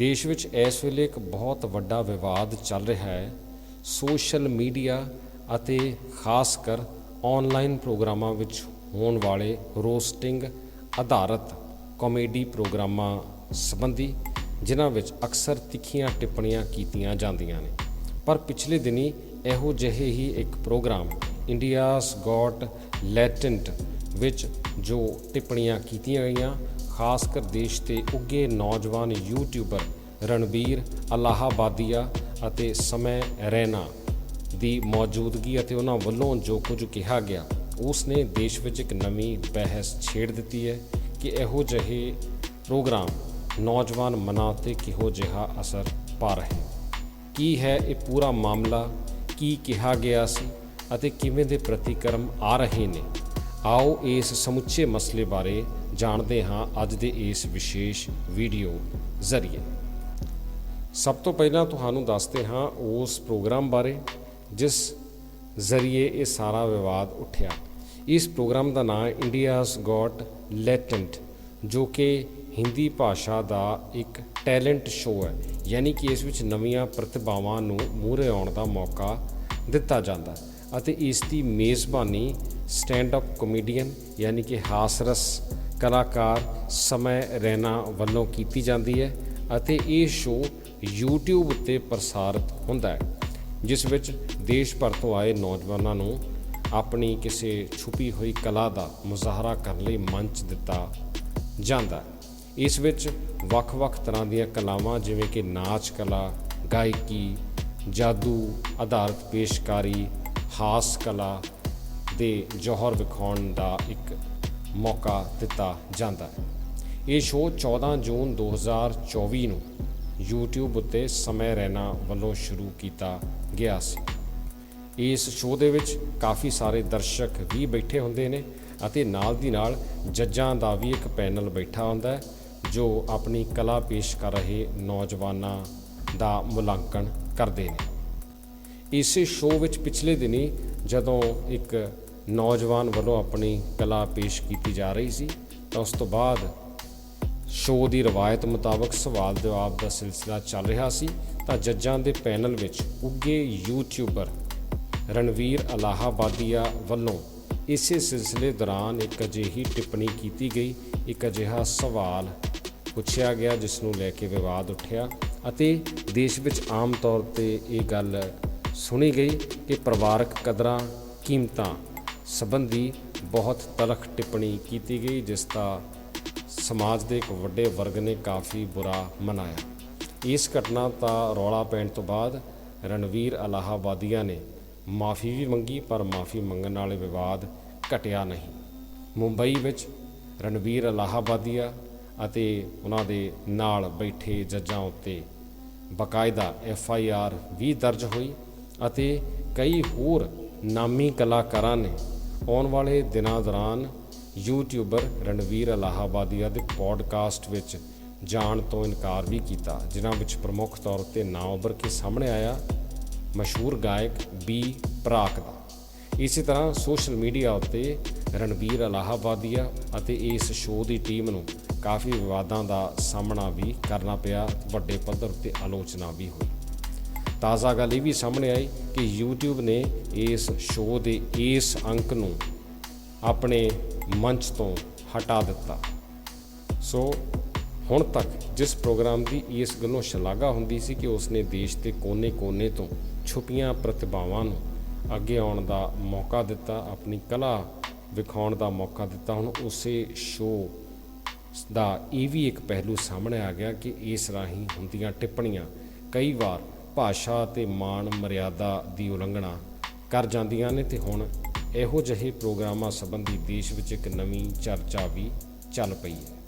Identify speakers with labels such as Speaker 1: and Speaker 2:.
Speaker 1: ਦੇਸ਼ ਵਿੱਚ ਇਸ ਵੇਲੇ ਇੱਕ ਬਹੁਤ ਵੱਡਾ ਵਿਵਾਦ ਚੱਲ ਰਿਹਾ ਹੈ। ਸੋਸ਼ਲ ਮੀਡੀਆ ਅਤੇ ਖਾਸ ਕਰ ਆਨਲਾਈਨ ਪ੍ਰੋਗਰਾਮਾਂ ਵਿੱਚ ਹੋਣ ਵਾਲੇ ਰੋਸਟਿੰਗ ਆਧਾਰਿਤ ਕਾਮੇਡੀ ਪ੍ਰੋਗਰਾਮਾਂ ਸੰਬੰਧੀ, ਜਿਨ੍ਹਾਂ ਵਿੱਚ ਅਕਸਰ ਤਿੱਖੀਆਂ ਟਿੱਪਣੀਆਂ ਕੀਤੀਆਂ ਜਾਂਦੀਆਂ ਨੇ। ਪਰ ਪਿਛਲੇ ਦਿਨੀ ਇਹੋ ਜਿਹੇ ਹੀ ਇੱਕ ਪ੍ਰੋਗਰਾਮ ਇੰਡੀਆਸ ਗॉट ਲੈਟੈਂਟ ਵਿੱਚ ਜੋ ਟਿੱਪਣੀਆਂ ਕੀਤੀਆਂ ਗਈਆਂ ਖਾਸ ਕਰ ਦੇਸ਼ ਦੇ ਉੱਗੇ ਨੌਜਵਾਨ ਯੂਟਿਊਬਰ ਰਣਬੀਰ ਅਲਾਹਾਬਾਦੀਆ ਅਤੇ ਸਮੈ ਰੈਨਾ ਦੀ ਮੌਜੂਦਗੀ ਅਤੇ ਉਹਨਾਂ ਵੱਲੋਂ ਜੋ ਕੁਝ ਕਿਹਾ ਗਿਆ ਉਸ ਨੇ ਦੇਸ਼ ਵਿੱਚ ਇੱਕ ਨਵੀਂ ਬਹਿਸ ਛੇੜ ਦਿੱਤੀ ਹੈ ਕਿ ਇਹੋ ਜਿਹੇ ਪ੍ਰੋਗਰਾਮ ਨੌਜਵਾਨ ਮਨਾਂ 'ਤੇ ਕਿਹੋ ਜਿਹਾ ਅਸਰ ਪਾ ਰਹੇ ਕੀ ਹੈ ਇਹ ਪੂਰਾ ਮਾਮਲਾ? ਕੀ ਕਿਹਾ ਗਿਆ ਸੀ? ਅਤੇ ਕਿਵੇਂ ਦੇ ਪ੍ਰਤੀਕਰਮ ਆ ਰਹੇ ਨੇ? ਆਓ ਇਸ ਸਮੁੱਚੇ ਮਸਲੇ ਬਾਰੇ ਜਾਣਦੇ ਹਾਂ ਅੱਜ ਦੇ ਇਸ ਵਿਸ਼ੇਸ਼ ਵੀਡੀਓ ਜ਼ਰੀਏ। ਸਭ ਤੋਂ ਪਹਿਲਾਂ ਤੁਹਾਨੂੰ ਦੱਸਦੇ ਹਾਂ ਉਸ ਪ੍ਰੋਗਰਾਮ ਬਾਰੇ, ਜਿਸ ਜ਼ਰੀਏ ਇਹ ਸਾਰਾ ਵਿਵਾਦ ਉੱਠਿਆ। ਇਸ ਪ੍ਰੋਗਰਾਮ ਦਾ ਨਾਮ ਇੰਡੀਆਜ਼ ਗॉट ਲੈਟੈਂਟ, ਜੋ ਕਿ ਹਿੰਦੀ ਭਾਸ਼ਾ ਦਾ ਇੱਕ ਟੈਲੈਂਟ ਸ਼ੋਅ ਹੈ। ਯਾਨੀ ਕਿ ਇਸ ਵਿੱਚ ਨਵੀਆਂ ਪ੍ਰਤਿਭਾਵਾਂ ਨੂੰ ਮੂਹਰੇ ਆਉਣ ਦਾ ਮੌਕਾ ਦਿੱਤਾ ਜਾਂਦਾ ਅਤੇ ਇਸ ਦੀ ਮੇਜ਼ਬਾਨੀ ਸਟੈਂਡ ਅਪ ਕਾਮੇਡੀਅਨ, ਯਾਨੀ ਕਿ ਹਾਸਰਸ ਕਲਾਕਾਰ ਸਮੈ ਰੈਨਾ ਵੱਲੋਂ ਕੀਤੀ ਜਾਂਦੀ ਹੈ ਅਤੇ ਇਹ ਸ਼ੋਅ YouTube ਉੱਤੇ ਪ੍ਰਸਾਰਿਤ ਹੁੰਦਾ ਹੈ, ਜਿਸ ਵਿੱਚ ਦੇਸ਼ ਭਰ ਤੋਂ ਆਏ ਨੌਜਵਾਨਾਂ ਨੂੰ ਆਪਣੀ ਕਿਸੇ ਛੁਪੀ ਹੋਈ ਕਲਾ ਦਾ ਮੁਜ਼ਾਹਰਾ ਕਰਨ ਲਈ ਮੰਚ ਦਿੱਤਾ ਜਾਂਦਾ ਇਸ ਵਿੱਚ ਵੱਖ-ਵੱਖ ਤਰ੍ਹਾਂ ਦੀਆਂ ਕਲਾਵਾਂ ਜਿਵੇਂ ਕਿ ਨਾਚ ਕਲਾ, ਗਾਇਕੀ, ਜਾਦੂ ਆਧਾਰਿਤ ਪੇਸ਼ਕਾਰੀ, ਹਾਸ ਕਲਾ ਦੇ ਜੌਹਰ ਵਿਖਾਉਣ ਦਾ ਇੱਕ ਮੌਕਾ ਦਿੱਤਾ ਜਾਂਦਾ ਹੈ। ਇਹ ਸ਼ੋਅ 14 ਜੂਨ 2024 ਨੂੰ YouTube ਉੱਤੇ ਸਮੇਂ ਰਹਿਣਾ ਵੱਲੋਂ ਸ਼ੁਰੂ ਕੀਤਾ ਗਿਆ ਸੀ। ਇਸ ਸ਼ੋਅ ਦੇ ਵਿੱਚ ਕਾਫੀ ਸਾਰੇ ਦਰਸ਼ਕ ਵੀ ਬੈਠੇ ਹੁੰਦੇ ਨੇ ਅਤੇ ਨਾਲ ਦੀ ਨਾਲ ਜੱਜਾਂ ਦਾ ਵੀ ਇੱਕ ਪੈਨਲ ਬੈਠਾ ਹੁੰਦਾ ਹੈ, ਜੋ ਆਪਣੀ ਕਲਾ ਪੇਸ਼ ਕਰ ਰਹੇ ਨੌਜਵਾਨਾਂ ਦਾ ਮੁਲਾਂਕਣ ਕਰਦੇ ਨੇ। ਇਸੇ ਸ਼ੋਅ ਵਿੱਚ ਪਿਛਲੇ ਦਿਨੀ ਜਦੋਂ ਇੱਕ ਨੌਜਵਾਨ ਵੱਲੋਂ ਆਪਣੀ ਕਲਾ ਪੇਸ਼ ਕੀਤੀ ਜਾ ਰਹੀ ਸੀ। ਤਾਂ ਉਸ ਤੋਂ ਬਾਅਦ ਸ਼ੋਅ ਦੀ ਰਵਾਇਤ ਮੁਤਾਬਕ ਸਵਾਲ ਜਵਾਬ ਦਾ ਸਿਲਸਿਲਾ ਚੱਲ ਰਿਹਾ ਸੀ। ਤਾਂ ਜੱਜਾਂ ਦੇ ਪੈਨਲ ਵਿੱਚ ਉੱਗੇ ਯੂਟਿਊਬਰ ਰਣਵੀਰ ਅਲਾਹਾਬਾਦੀਆ ਵੱਲੋਂ ਇਸੇ ਸਿਲਸਿਲੇ ਦੌਰਾਨ ਇੱਕ ਅਜਿਹੀ ਟਿੱਪਣੀ ਕੀਤੀ ਗਈ। ਇੱਕ ਅਜਿਹਾ ਸਵਾਲ ਪੁੱਛਿਆ ਗਿਆ, ਜਿਸ ਨੂੰ ਲੈ ਕੇ ਵਿਵਾਦ ਉੱਠਿਆ ਅਤੇ ਦੇਸ਼ ਵਿੱਚ ਆਮ ਤੌਰ ਤੇ ਇਹ ਗੱਲ ਸੁਣੀ ਗਈ ਕਿ ਪਰਿਵਾਰਕ ਕਦਰਾਂ, ਕੀਮਤਾਂ ਸੰਬੰਧੀ ਬਹੁਤ ਤਲਖ ਟਿੱਪਣੀ ਕੀਤੀ ਗਈ, ਜਿਸ ਦਾ ਸਮਾਜ ਦੇ ਇੱਕ ਵੱਡੇ ਵਰਗ ਨੇ ਕਾਫੀ ਬੁਰਾ ਮਨਾਇਆ। ਇਸ ਘਟਨਾ ਦਾ ਰੌਲਾ ਪੈਣ ਤੋਂ ਬਾਅਦ ਰਣਵੀਰ ਅਲਾਹਾਬਾਦੀਆ ਨੇ ਮਾਫੀ ਵੀ ਮੰਗੀ, ਪਰ ਮਾਫੀ ਮੰਗਣ ਵਾਲੇ ਵਿਵਾਦ ਘਟਿਆ ਨਹੀਂ। ਮੁੰਬਈ ਵਿੱਚ ਰਣਵੀਰ ਅਲਾਹਾਬਾਦੀਆ ਅਤੇ ਉਹਨਾਂ ਦੇ ਨਾਲ ਬੈਠੇ ਜੱਜਾਂ ਉੱਤੇ ਬਕਾਇਦਾ ਐਫ ਆਈ ਆਰ ਵੀ ਦਰਜ ਹੋਈ ਅਤੇ ਕਈ ਹੋਰ ਨਾਮੀ ਕਲਾਕਾਰਾਂ ਨੇ ਆਉਣ ਵਾਲੇ ਦਿਨਾਂ ਦੌਰਾਨ ਯੂਟਿਊਬਰ ਰਣਵੀਰ ਅਲਾਹਾਬਾਦੀਆ ਦੇ ਪੋਡਕਾਸਟ ਵਿੱਚ ਜਾਣ ਤੋਂ ਇਨਕਾਰ ਵੀ ਕੀਤਾ, ਜਿਨ੍ਹਾਂ ਵਿੱਚ ਪ੍ਰਮੁੱਖ ਤੌਰ ਤੇ ਨਾਂ ਉੱਭਰ ਕੇ ਸਾਹਮਣੇ ਆਇਆ ਮਸ਼ਹੂਰ ਗਾਇਕ ਬੀ ਪ੍ਰਾਕ ਦਾ। ਇਸੇ ਤਰ੍ਹਾਂ ਸੋਸ਼ਲ ਮੀਡੀਆ ਉੱਤੇ ਰਣਵੀਰ ਅਲਾਹਾਬਾਦੀਆ ਅਤੇ ਇਸ ਸ਼ੋਅ ਦੀ ਟੀਮ ਨੂੰ ਕਾਫੀ ਵਿਵਾਦਾਂ ਦਾ ਸਾਹਮਣਾ ਵੀ ਕਰਨਾ ਪਿਆ, ਵੱਡੇ ਪੱਧਰ ਤੇ ਆਲੋਚਨਾ ਵੀ ਹੋਈ। ਤਾਜ਼ਾ ਗੱਲ ਇਹ ਵੀ ਸਾਹਮਣੇ ਆਈ ਕਿ YouTube ਨੇ ਇਸ ਸ਼ੋਅ ਦੇ ਇਸ ਅੰਕ ਨੂੰ ਆਪਣੇ ਮੰਚ ਤੋਂ ਹਟਾ ਦਿੱਤਾ। ਸੋ ਹੁਣ ਤੱਕ ਜਿਸ ਪ੍ਰੋਗਰਾਮ ਦੀ ਇਸ ਗੱਲੋਂ ਸ਼ਲਾਘਾ ਹੁੰਦੀ ਸੀ ਕਿ ਉਸਨੇ ਦੇਸ਼ ਦੇ ਕੋਨੇ-ਕੋਨੇ ਤੋਂ ਛੁਪੀਆਂ ਪ੍ਰਤਿਭਾਵਾਂ ਨੂੰ ਅੱਗੇ ਆਉਣ ਦਾ ਮੌਕਾ ਦਿੱਤਾ, ਆਪਣੀ ਕਲਾ ਵਿਖਾਉਣ ਦਾ ਮੌਕਾ ਦਿੱਤਾ। ਹੁਣ ਉਸੇ ਸ਼ੋਅ ਦਾ ਇਹ ਵੀ ਇੱਕ ਪਹਿਲੂ ਸਾਹਮਣੇ ਆ ਗਿਆ ਕਿ ਇਸ ਰਾਹੀਂ ਹੁੰਦੀਆਂ ਟਿੱਪਣੀਆਂ ਕਈ ਵਾਰ ਭਾਸ਼ਾ ਤੇ ਮਾਣ ਮਰਿਆਦਾ ਦੀ ਉਲੰਘਣਾ ਕਰ ਜਾਂਦੀਆਂ ਨੇ ਤੇ ਹੁਣ ਇਹੋ ਜਿਹੇ ਪ੍ਰੋਗਰਾਮਾਂ ਸੰਬੰਧੀ ਦੇਸ਼ ਵਿੱਚ ਇੱਕ ਨਵੀਂ ਚਰਚਾ ਵੀ ਚੱਲ ਪਈ ਹੈ।